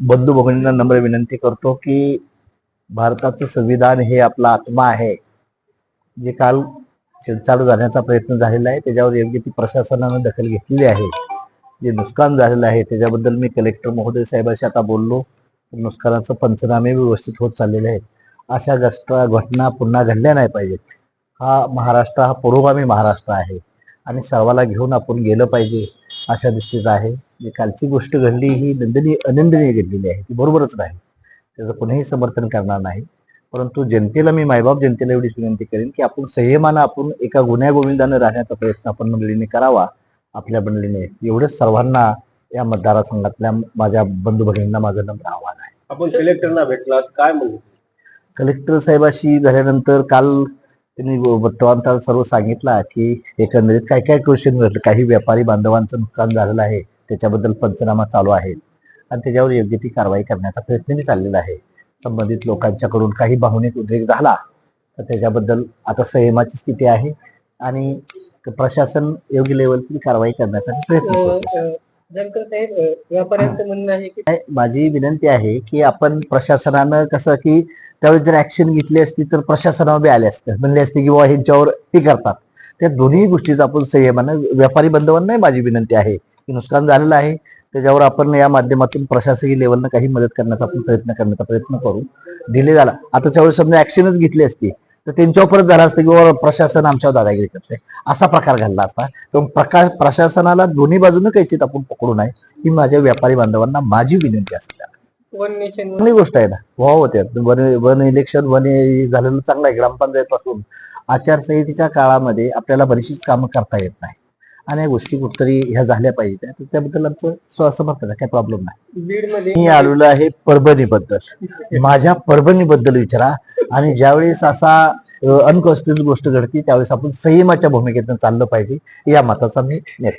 बंधू भगिनींना नम्र विनंती करतो की भारताचं संविधान हे आपला आत्मा आहे. जे काल छेडछाड जाण्याचा प्रयत्न झालेला आहे त्याच्यावर योग्य ती प्रशासनानं दखल घेतलेली आहे. जे नुकसान झालेलं आहे त्याच्याबद्दल मी कलेक्टर महोदय साहेबाशी आता बोललो. नुकसानाचं पंचनामे व्यवस्थित होत चाललेले आहेत. अशा घटना घटना पुन्हा घडल्या नाही पाहिजेत. हा महाराष्ट्र हा पुरोगामी महाराष्ट्र आहे. आणि सर्वाला घेऊन आपण गेलं पाहिजे अशा दृष्टीचं आहे. जी कालची गोष्ट घडली ही नंदनीय अनंदनीय घडलेली आहे. ती बरोबरच नाही त्याचं कुणीही समर्थन करणार नाही. परंतु जनतेला मी मायबाप जनतेला एवढीच विनंती करेन की आपण संयमानं आपण एका गुन्ह्या गोविंदानं राहण्याचा प्रयत्न आपण मंडळीने करावा आपल्या मंडळीने. एवढंच सर्वांना या मतदारसंघातल्या माझ्या बंधू भगिनींना माझं नम्र आव्हान आहे. आपण कलेक्टरना भेटला काय म्हणू? कलेक्टर साहेबाशी झाल्यानंतर काल त्यांनी वर्तमानपत्रात सर्व सांगितलं की एकंदरीत काय काय क्वेश्चन घडलं? काही व्यापारी बांधवांचं नुकसान झालेलं आहे. त्याच्याबद्दल पंचनामा चालू आहे आणि त्याच्यावर योग्य ती कारवाई करण्याचा प्रयत्नही चाललेला आहे. संबंधित लोकांच्याकडून काही भावनिक उद्रेक झाला तर त्याच्याबद्दल आता संयमाची स्थिती आहे आणि प्रशासन योग्य लेवलची कारवाई करण्याचा प्रयत्न माझी विनंती आहे की आपण प्रशासनानं कसं की त्यावेळेस जर ऍक्शन घेतली असती तर प्रशासनावर बी आले असते. म्हणले असते की बाबा ह्यांच्यावर हे करतात. त्या दोन्ही गोष्टीचा आपण संयमानं व्यापारी बांधवांनाही माझी विनंती आहे. की नुकसान झालेलं आहे. त्याच्यावर आपण या माध्यमातून प्रशासकीय लेवलनं काही मदत करण्याचा आपण प्रयत्न करण्याचा प्रयत्न करू. डिले झाला. आता त्यावेळेस समजा ऍक्शनच घेतली असती तर त्यांच्यावर परत झालं असतं की प्रशासन आमच्यावर दादागिरी करते असा प्रकार घडला असता. तर प्रकाश प्रशासनाला दोन्ही बाजूनं कैचित आपण पकडू नये ही माझ्या व्यापारी बांधवांना माझी विनंती असते. वन नेशन चांगली गोष्ट आहे ना व्हावं होत्या वन वन इलेक्शन वन झालेलं चांगलं आहे ग्रामपंचायत पासून आचारसंहितेच्या काळामध्ये आपल्याला बरीचशीच कामं करता येत नाही. आणि या गोष्टी कुठतरी ह्या झाल्या पाहिजेत. तर त्याबद्दल आमचं स्व- समर्थन आहे काही प्रॉब्लेम नाही. बीडमध्ये मी आलेलो आहे परभणी बद्दल माझ्या परभणी बद्दल विचारा. आणि ज्यावेळेस असा अनकॉन्स्टिट्युट गोष्ट घडती त्यावेळेस आपण संयमाच्या भूमिकेतून चाललं पाहिजे. या मताचा मी नेता